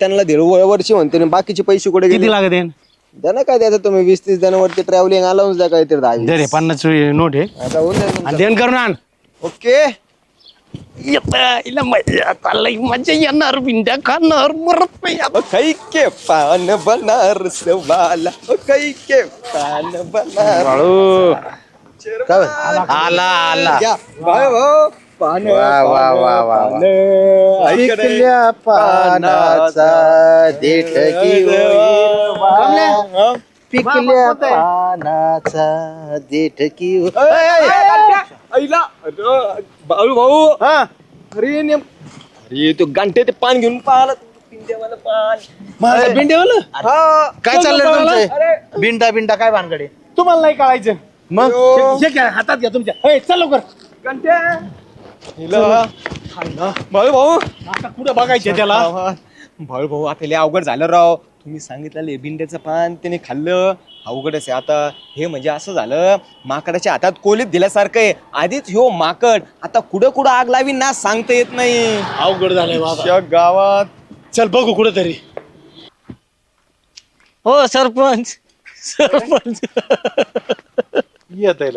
त्यांना दीड व- वर्षी म्हणते आणि बाकीचे पैसे कुठे किती गेले? लागत आहे? द्या ना काय द्यायचं तुम्ही वीस तीस जणांवरती ट्रॅव्हलिंग अलाउन्स द्या काय तर दहा रे पन्नास नोट आहे. आता होऊन जाईल आणि तुमचं. देण करून आण. ओके. मजा आला मजा येणार बिंड्या खाणार मरत नाही आता. ओ काही के पान बनारस वाला ओ काही के पान बनारस काय आला भाऊ. पान वा, वा, वा, वा, वा. पिकल्या पानाचा देठ किंवा पिकल्या पानाचा देठ आईला अरे, बाळू भाऊ. अरे नेम अरे तो गांठे ते पान घेऊन पाहिला पिंड्यावाला पान. हा. काय चाललंय अरे. तुमचे? बिंडा बिंडा काय भानगडे? तुम्हाला नाही कळायचं. मग? हे- घ्या, हातात घ्या तुमच्या. चल लवकर. हिला. बाळू भाऊ आता कुठं बघायचं त्याला? भाऊ भाऊ. आता लय अवघड झालं राव. तुम्ही सांगितलं भिंड्याचं पान त्याने खाल्लं. अवघडच आहे आता हे म्हणजे असं झालं माकडाच्या हातात कोलीत दिल्यासारखं आहे. आधीच ह्यो माकड आता कुठं कुठं आग लावी ना सांगता येत नाही. अवघड झालंय बाबा. या गावात. चल बघू कुठं तरी हो सरपंच. सरपंच. येत आहे